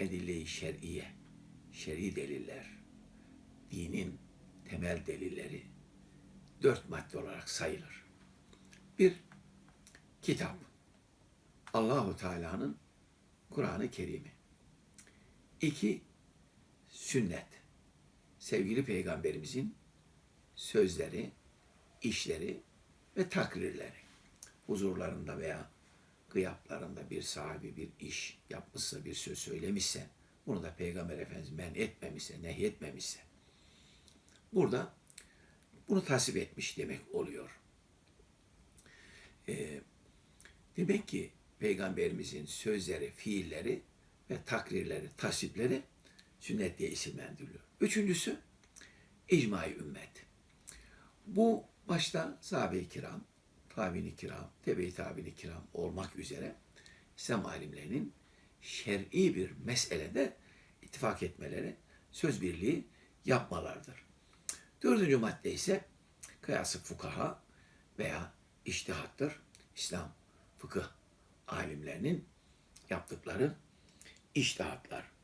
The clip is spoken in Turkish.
edille-i şer'iye, şer'i deliller, dinin temel delilleri dört madde olarak sayılır. Bir, kitap. Allahu Teala'nın Kur'an-ı Kerim'i. İki, sünnet. Sevgili Peygamberimizin sözleri, işleri ve takrirleri. Huzurlarında veya gıyaplarında bir sahibi bir iş yapmışsa, bir söz söylemişse, bunu da Peygamber Efendimiz men etmemişse, nehyetmemişse, burada bunu tasvip etmiş demek oluyor. Ee, demek ki Peygamberimizin sözleri, fiilleri ve takrirleri, tasvipleri sünnet diye isimlendiriliyor. Üçüncüsü, icma-i ümmet. Bu başta sahabe-i kiram, tabi-i kiram, tebe-i tabi kiram olmak üzere İslam alimlerinin şer'i bir meselede ittifak etmeleri, söz birliği yapmalardır. Dördüncü madde ise kıyası fukaha veya iştihattır. İslam fıkıh alimlerinin yaptıkları iştihatlar.